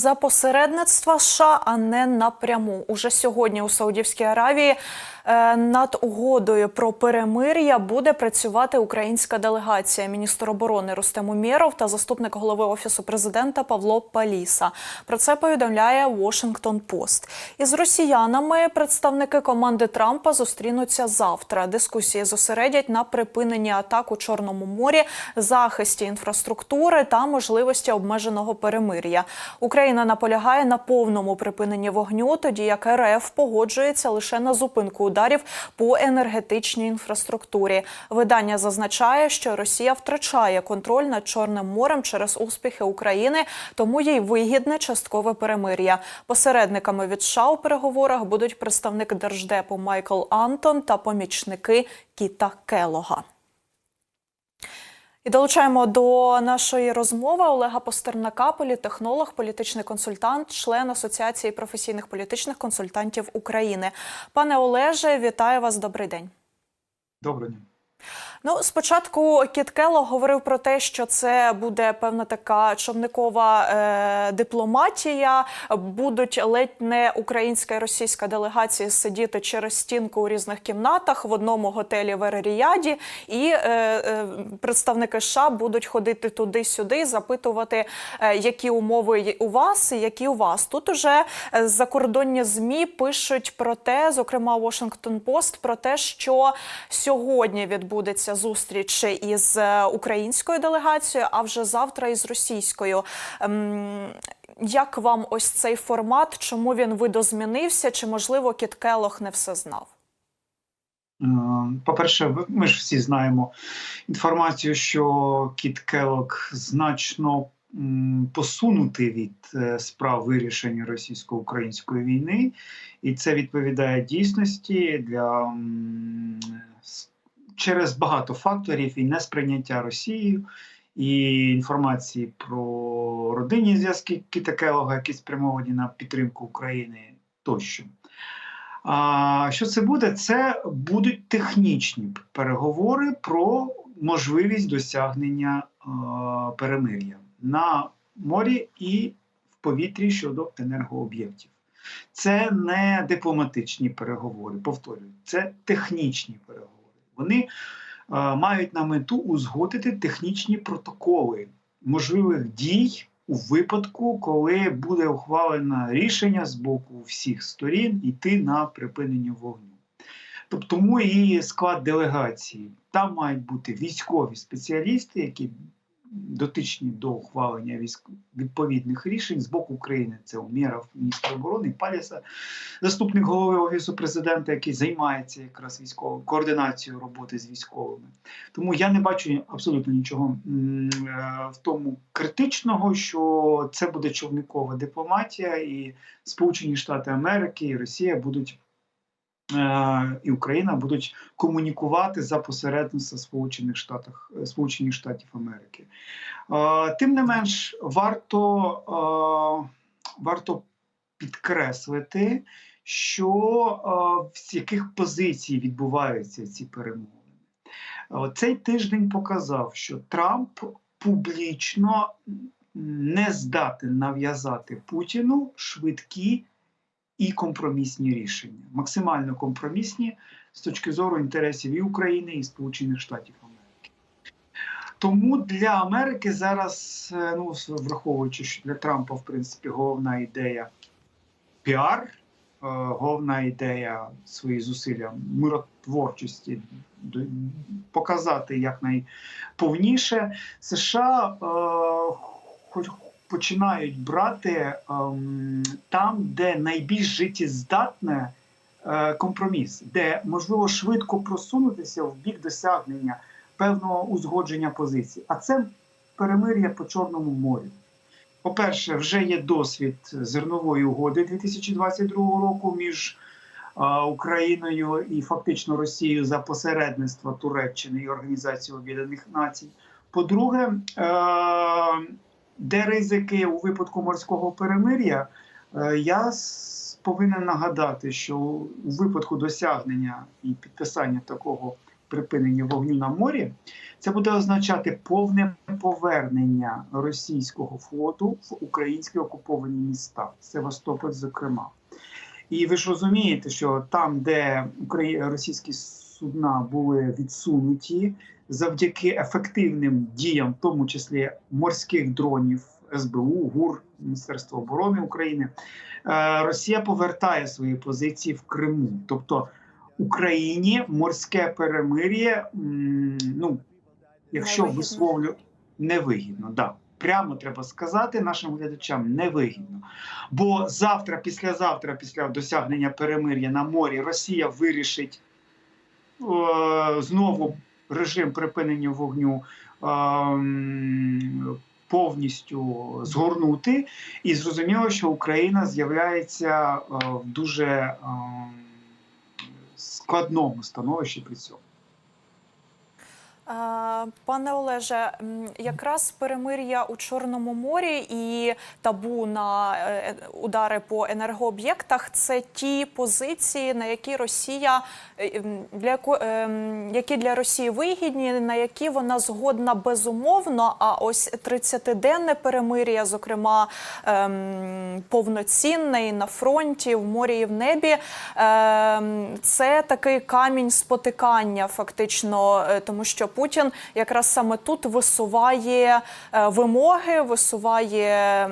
За посередництва США, а не напряму. Уже сьогодні у Саудівській Аравії е, над угодою про перемир'я буде працювати українська делегація. Міністр оборони Рустем Умєров та заступник голови офісу президента Павло Паліса. Про це повідомляє Washington Post. Із росіянами представники команди Трампа зустрінуться завтра. Дискусії зосередять на припиненні атак у Чорному морі, захисті інфраструктури та можливості обмеженого перемир'я. Україна наполягає на повному припиненні вогню, тоді як РФ погоджується лише на зупинку ударів по енергетичній інфраструктурі. Видання зазначає, що Росія втрачає контроль над Чорним морем через успіхи України, тому їй вигідне часткове перемир'я. Посередниками від США у переговорах будуть представник держдепу Майкл Антон та помічники Кіта Келога. І долучаємо до нашої розмови Олега Постернака, політехнолог, політичний консультант, член Асоціації професійних політичних консультантів України. Пане Олеже, вітаю вас. Добрий день. Добрий дня. Ну, спочатку Кіт Келлог говорив про те, що це буде певна така човникова е, дипломатія. Будуть ледь не українська і російська делегації сидіти через стінку у різних кімнатах в одному готелі в Ер-Ріяді, і е, е, представники США будуть ходити туди-сюди, запитувати, е, які умови у вас, і які у вас. Тут уже е, закордонні змі пишуть про те, зокрема Washington Post, про те, що сьогодні відбудеться зустріч із е, українською делегацією, а вже завтра із російською. Ем, Як вам ось цей формат? Чому він видозмінився? Чи можливо Кіт Келлог не все знав? Е, По-перше, ми ж всі знаємо інформацію, що Кіт Келок значно м, посунутий від е, справ вирішення російсько-української війни, і це відповідає дійсності для через багато факторів і несприйняття Росією, і інформації про родинні зв'язки Кітакелога, які спрямовані на підтримку України тощо. А що це буде? Це будуть технічні переговори про можливість досягнення е, перемир'я на морі і в повітрі щодо енергооб'єктів. Це не дипломатичні переговори, повторюю, це технічні переговори. Вони е, мають на мету узгодити технічні протоколи можливих дій у випадку, коли буде ухвалено рішення з боку всіх сторін йти на припинення вогню. Тобто тому і склад делегації. Там мають бути військові спеціалісти, які дотичні до ухвалення військ... відповідних рішень з боку України. Це Умєров, міністр оборони, Паліса, заступник голови офісу президента, який займається якраз військовою координацією роботи з військовими. Тому я не бачу абсолютно нічого е, в тому критичного, що це буде човникова дипломатія, і Сполучені Штати Америки і Росія будуть. Е, І Україна будуть комунікувати за посередництва Сполучених Штатів Сполучених Штатів Америки. Е, Тим не менш, варто, е, варто підкреслити, що е, з яких позицій відбуваються ці перемовини. Е, Цей тиждень показав, що Трамп публічно не здатен нав'язати Путіну швидкі і компромісні рішення, максимально компромісні з точки зору інтересів і України, і Сполучених Штатів Америки. Тому для Америки зараз, е, ну враховуючи, що для Трампа, в принципі, головна ідея піар, е, головна ідея свої зусилля миротворчості показати якнайповніше. США е, хоч починають брати ем, там, де найбільш життєздатне е, компроміс, де можливо швидко просунутися в бік досягнення певного узгодження позицій. А це перемир'я по Чорному морю. По-перше, вже є досвід зернової угоди 2022 року між а, Україною і фактично Росією за посередництва Туреччини і Організації Об'єднаних Націй. По-друге, е, де ризики у випадку морського перемир'я, е, я повинен нагадати, що у випадку досягнення і підписання такого припинення вогню на морі, це буде означати повне повернення російського флоту в українські окуповані міста, Севастополь, зокрема. І ви ж розумієте, що там, де російські судна були відсунуті, завдяки ефективним діям, в тому числі морських дронів СБУ, ГУР, Міністерства оборони України, е, Росія повертає свої позиції в Криму. Тобто Україні морське перемир'я, ну якщо висловлю невигідно, да. Прямо треба сказати нашим глядачам невигідно. Бо завтра, післязавтра, після досягнення перемир'я на морі, Росія вирішить е, знову режим припинення вогню е, повністю згорнути, і зрозуміло, що Україна з'являється е, в дуже е, складному становищі при цьому. Е, Пане Олеже, якраз перемир'я у Чорному морі і табу на е, удари по енергооб'єктах це ті позиції, на які Росія е, для е, які для Росії вигідні, на які вона згодна безумовно. А ось 30-денне перемир'я, зокрема ем, повноцінне і на фронті, в морі і в небі, це такий камінь спотикання, фактично, е, тому що Путін якраз саме тут висуває е, вимоги, висуває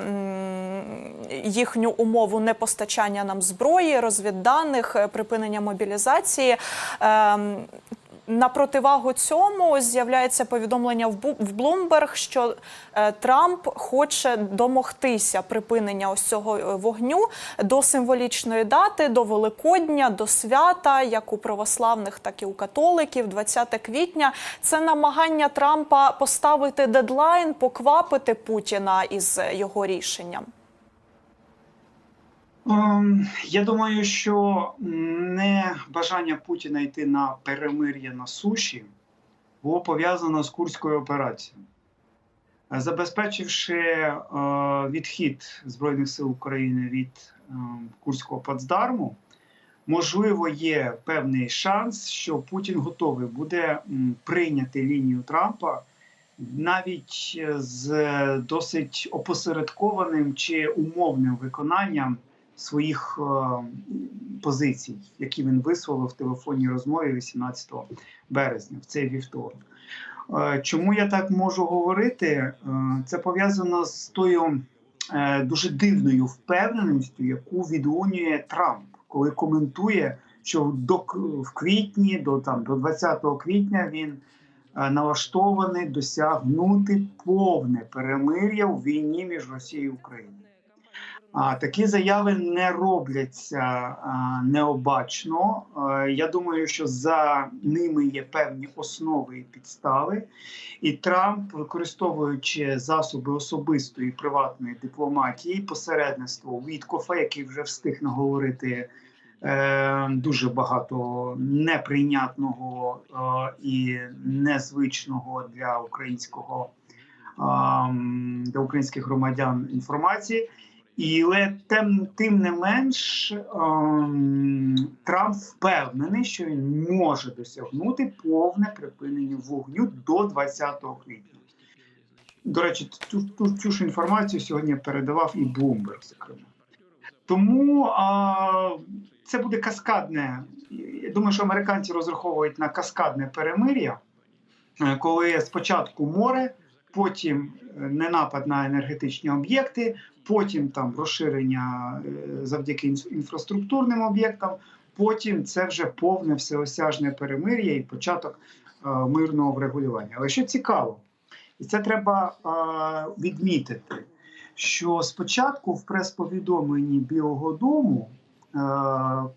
їхню умову непостачання нам зброї, розвідданих, е, припинення мобілізації. На противагу цьому з'являється повідомлення в Bloomberg, що е, Трамп хоче домогтися припинення ось цього е, вогню до символічної дати, до Великодня, до свята, як у православних, так і у католиків, 20 квітня. Це намагання Трампа поставити дедлайн, поквапити Путіна із його рішенням. Ем, Я думаю, що не бажання Путіна йти на перемир'я на суші було пов'язано з Курською операцією. Забезпечивши е, відхід Збройних сил України від е, Курського плацдарму, можливо, є певний шанс, що Путін готовий буде прийняти лінію Трампа навіть з досить опосередкованим чи умовним виконанням своїх е, позицій, які він висловив в телефонній розмові 18 березня, в цей вівторок. Е, Чому я так можу говорити? Е, Це пов'язано з тою дуже дивною впевненістю, яку відлунює Трамп, коли коментує, що до в квітні, до там до 20 квітня він налаштований досягнути повне перемир'я у війні між Росією і Україною. А такі заяви не робляться необачно. Я думаю, що за ними є певні основи і підстави, і Трамп, використовуючи засоби особистої приватної дипломатії, посередництво Віткофа, який вже встиг наговорити е, дуже багато неприйнятного е, і незвичного для українського для українських громадян інформації. І тим, тим не менш ем, Трамп впевнений, що він може досягнути повне припинення вогню до 20 квітня. До речі, цю, цю, цю ж інформацію сьогодні передавав і Bloomberg, зокрема. Тому а, це буде каскадне. Я думаю, що американці розраховують на каскадне перемир'я, е, коли спочатку море, потім е, ненапад на енергетичні об'єкти, потім там розширення е, завдяки інфраструктурним об'єктам, потім це вже повне всеосяжне перемир'я і початок е, мирного врегулювання. Але що цікаво, і це треба відмітити, що спочатку в прес-повідомленні Білого Дому. Е,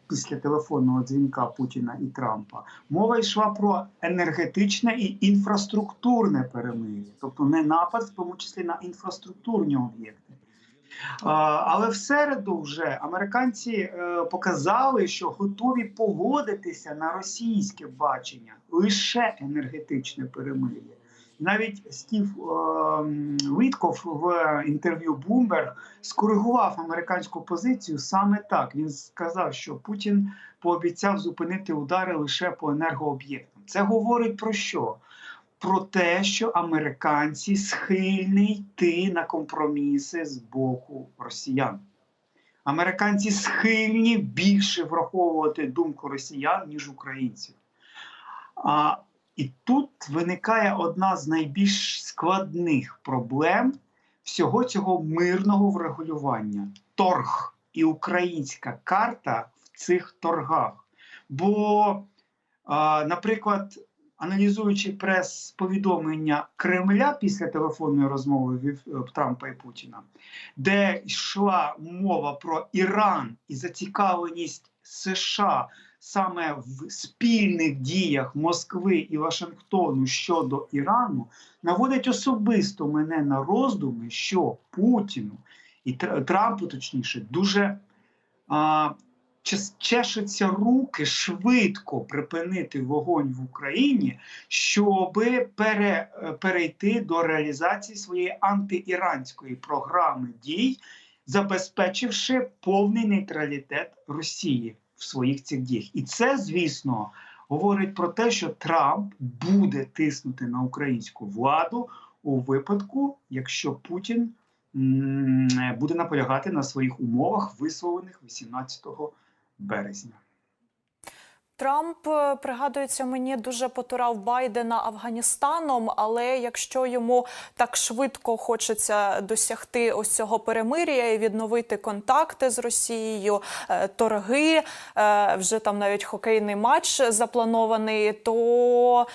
Після телефонного дзвінка Путіна і Трампа мова йшла про енергетичне і інфраструктурне перемир'я, тобто не напад, в тому числі на інфраструктурні об'єкти. Але в середу вже американці е, показали, що готові погодитися на російське бачення лише енергетичне перемир'я. Навіть Стів е, Вітков в інтерв'ю Bloomberg скоригував американську позицію саме так. Він сказав, що Путін пообіцяв зупинити удари лише по енергооб'єктам. Це говорить про що? Про те, що американці схильні йти на компроміси з боку росіян. Американці схильні більше враховувати думку росіян, ніж українців. А, і тут виникає одна з найбільш складних проблем всього цього мирного врегулювання торг і українська карта в цих торгах. Бо, наприклад, аналізуючи прес-повідомлення Кремля після телефонної розмови Вів- Трампа і Путіна, де йшла мова про Іран і зацікавленість США саме в спільних діях Москви і Вашингтону щодо Ірану, наводить особисто мене на роздуми, що Путіну і Трампу, точніше, дуже а, чешуться руки швидко припинити вогонь в Україні, щоб пере, перейти до реалізації своєї антиіранської програми дій, забезпечивши повний нейтралітет Росії в своїх цих діях. І це, звісно, говорить про те, що Трамп буде тиснути на українську владу у випадку, якщо Путін буде наполягати на своїх умовах, висловлених 18 березня. Трамп е, пригадується мені дуже потурав Байдена Афганістаном, але якщо йому так швидко хочеться досягти ось цього перемир'я і відновити контакти з Росією, е, торги, е, вже там навіть хокейний матч запланований, то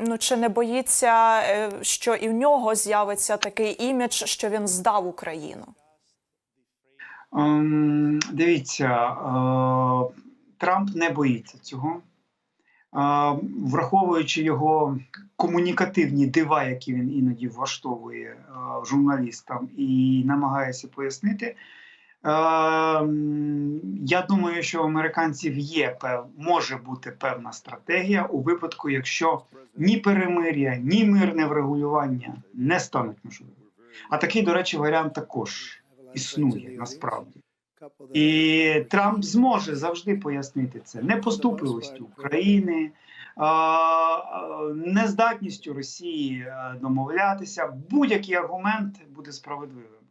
ну чи не боїться, що і в нього з'явиться такий імідж, що він здав Україну? Ем, дивіться, е, Трамп не боїться цього. Враховуючи його комунікативні дива, які він іноді влаштовує журналістам і намагається пояснити. Я думаю, що у американців є може бути певна стратегія у випадку, якщо ні перемир'я, ні мирне врегулювання не стануть можливим. А такий, до речі, варіант також існує насправді. І Трамп зможе завжди пояснити це. Непоступливістю України, нездатністю Росії е, домовлятися. Будь-який аргумент буде справедливим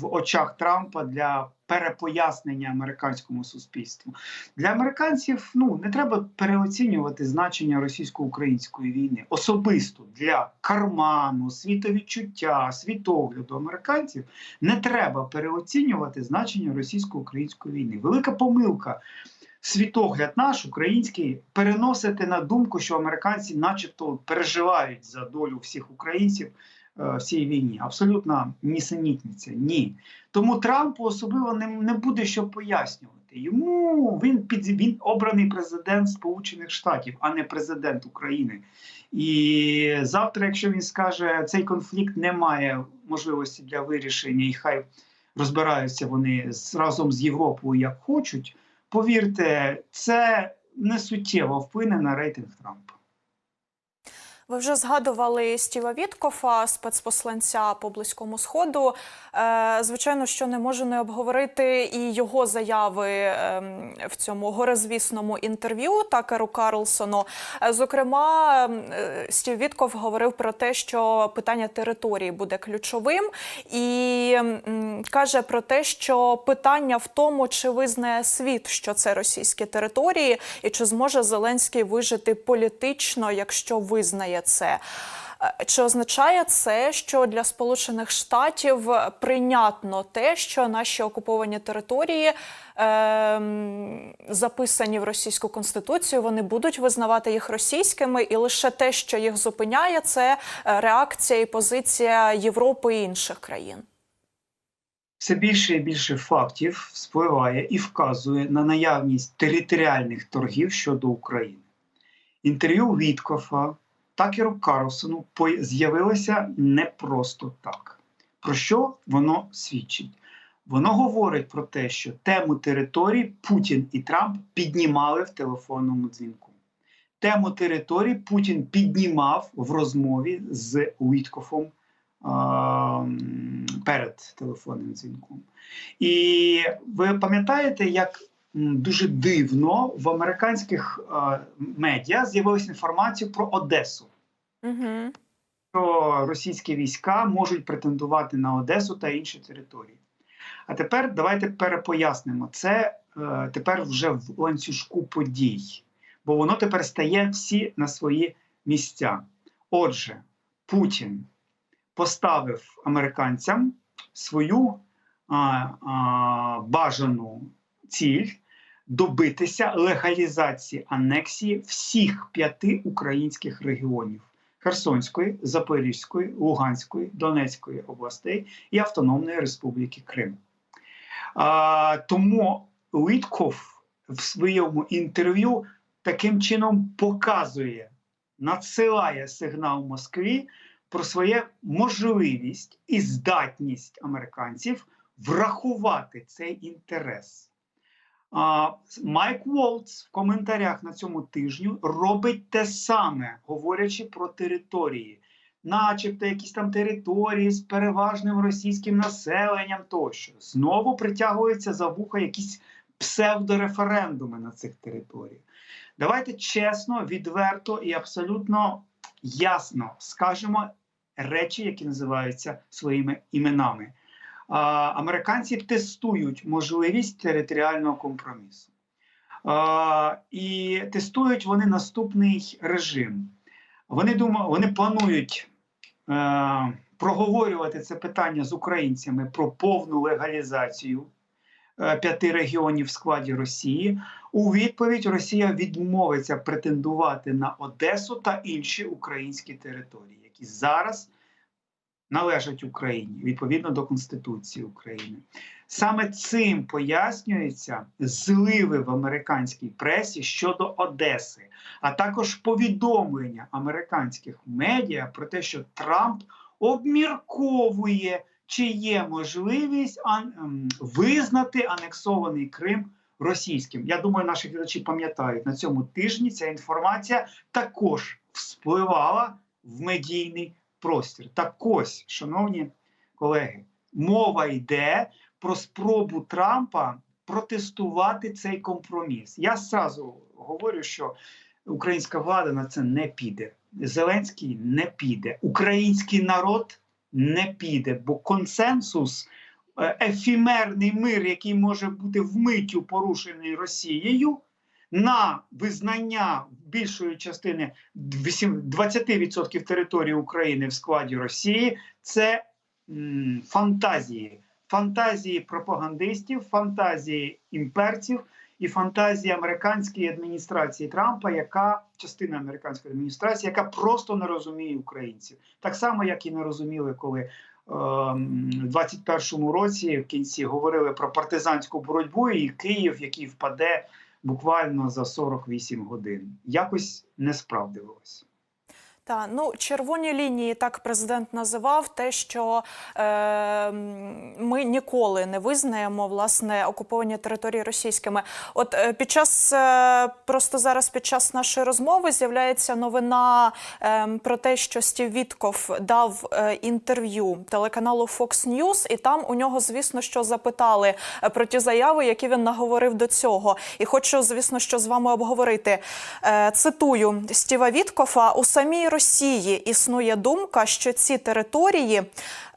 в очах Трампа для перепояснення американському суспільству. Для американців ну не треба переоцінювати значення російсько-української війни особисто для карману, світовідчуття, світогляду американців. Не треба переоцінювати значення російсько-української війни. Велика помилка. Світогляд наш український переносити на думку, що американці, начебто, переживають за долю всіх українців е, в цій війні. Абсолютно нісенітниця. Ні. Тому Трампу особливо не, не буде що пояснювати. Йому він під він обраний президент Сполучених Штатів, а не президент України. І завтра, якщо він скаже, цей конфлікт не має можливості для вирішення, і хай розбираються вони разом з Європою як хочуть. Повірте, це не суттєво вплине на рейтинг Трампа. Ви вже згадували Стіва Віткофа, спецпосланця по близькому сходу. Е, звичайно, що не можу не обговорити і його заяви ем, в цьому горезвісному інтерв'ю Такеру Карлсону. Е, Зокрема, е, Стів Вітков говорив про те, що питання території буде ключовим, і каже про те, що питання в тому, чи визнає світ, що це російські території, і чи зможе Зеленський вижити політично, якщо визнає це. Е, Чи означає це, що для Сполучених Штатів прийнятно те, що наші окуповані території ем, записані в російську конституцію, вони будуть визнавати їх російськими, і лише те, що їх зупиняє, це е, реакція і позиція Європи і інших країн? Все більше і більше фактів вспливає і вказує на наявність територіальних торгів щодо України. Інтерв'ю Віткофа Такеру Карлсону з'явилося не просто так. Про що воно свідчить? Воно говорить про те, що тему території Путін і Трамп піднімали в телефонному дзвінку. тему території Путін піднімав в розмові з Уіткофом перед телефонним дзвінком. І ви пам'ятаєте, як дуже дивно в американських а, медіа з'явилася інформація про Одесу. Угу. Що російські війська можуть претендувати на Одесу та інші території. А тепер давайте перепояснимо. Це е, тепер вже в ланцюжку подій, бо воно тепер стає всі на свої місця. Отже, Путін поставив американцям свою а, а, бажану ціль добитися легалізації анексії всіх п'яти українських регіонів. Херсонської, Запорізької, Луганської, Донецької областей і Автономної Республіки Крим. А, тому Литков в своєму інтерв'ю таким чином показує, надсилає сигнал Москві про свою можливість і здатність американців врахувати цей інтерес. Майк Волц в коментарях на цьому тижню робить те саме, говорячи про території, начебто якісь там території з переважним російським населенням тощо. Знову притягуються за вуха якісь псевдореферендуми на цих територіях. Давайте чесно, відверто і абсолютно ясно скажемо речі, які називаються своїми іменами. Американці тестують можливість територіального компромісу. І тестують вони наступний режим. Вони думають, вони планують е, проговорювати це питання з українцями про повну легалізацію е, п'яти регіонів в складі Росії. У відповідь Росія відмовиться претендувати на Одесу та інші українські території, які зараз належать Україні відповідно до Конституції України. Саме цим пояснюються зливи в американській пресі щодо Одеси, а також повідомлення американських медіа про те, що Трамп обмірковує, чи є можливість визнати анексований Крим російським. Я думаю, наші глядачі пам'ятають на цьому тижні ця інформація також вспливала в медійний простір. Так ось, шановні колеги, мова йде про спробу Трампа протестувати цей компроміс. Я зразу говорю, що українська влада на це не піде. Зеленський не піде, український народ не піде, бо консенсус, е, ефімерний мир, який може бути вмиттю порушений Росією, на визнання більшої частини 8 20% території України в складі Росії це фантазії. Фантазії пропагандистів, фантазії імперців і фантазії американської адміністрації Трампа, яка частина американської адміністрації, яка просто не розуміє українців, так само як і не розуміли, коли е, в 21-му році в кінці говорили про партизанську боротьбу і Київ, який впаде буквально за 48 годин. Якось не справдилось. Та ну червоні лінії так президент називав те, що е, ми ніколи не визнаємо власне окуповані території російськими. От е, під час е, просто зараз під час нашої розмови з'являється новина е, про те, що Стів Вітков дав е, інтерв'ю телеканалу Fox News, і там у нього, звісно, що запитали е, про ті заяви, які він наговорив до цього. І хочу, звісно, що з вами обговорити. Е, цитую Стіва Віткофа у самій Росії існує думка, що ці території,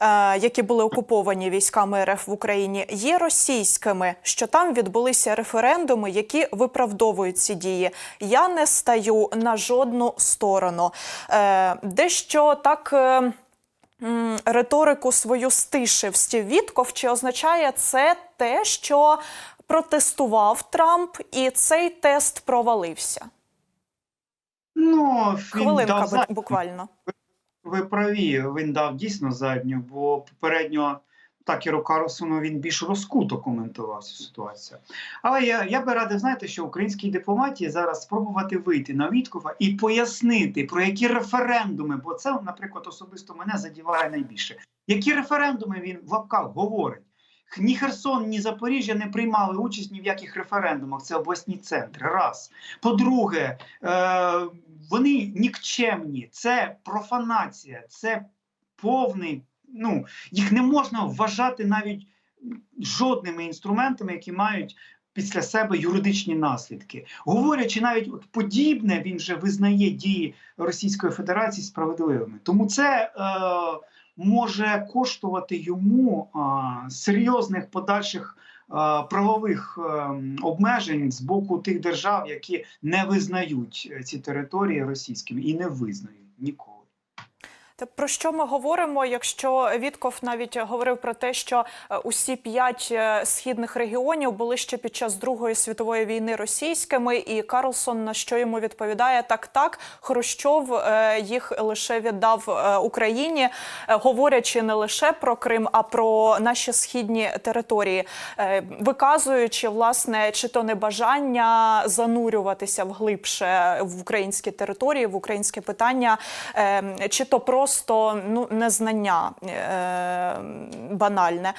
е, які були окуповані військами РФ в Україні, є російськими, що там відбулися референдуми, які виправдовують ці дії. Я не стаю на жодну сторону. Е, дещо так. е, Риторику свою стишив Стів Вітков. Чи означає це те, що протестував Трамп, і цей тест провалився? Ну, він Хвилинка дав бу- задню. буквально. Ви праві, він дав дійсно задню, бо попередньо Такеру Карлсону він більш розкуто коментував цю ситуацію. Але я, я би радив, знаєте, що українській дипломатії зараз спробувати вийти на Віткова і пояснити, про які референдуми, бо це, наприклад, особисто мене задіває найбільше. Які референдуми він в лапках говорить? ні Херсон, ні Запоріжжя не приймали участь ні в яких референдумах. Це обласні центри. Раз. По-друге, е, вони нікчемні, це профанація, це повний. Ну, їх не можна вважати навіть жодними інструментами, які мають після себе юридичні наслідки. Говорячи навіть от подібне, він вже визнає дії Російської Федерації справедливими. Тому це е, може коштувати йому е, серйозних подальших. Е, Правових е, обмежень з боку тих держав, які не визнають е, ці території російськими і не визнають ніколи. Про що ми говоримо, якщо Вітков навіть говорив про те, що е, усі п'ять е, східних регіонів були ще під час Другої світової війни російськими, і Карлсон на що йому відповідає? Так, так Хрущов е, їх лише віддав Україні, говорячи не лише про Крим, а про наші східні території, виказуючи власне чи то небажання занурюватися вглибше в українські території, в українське питання, чи то просто ну незнання е, банальне.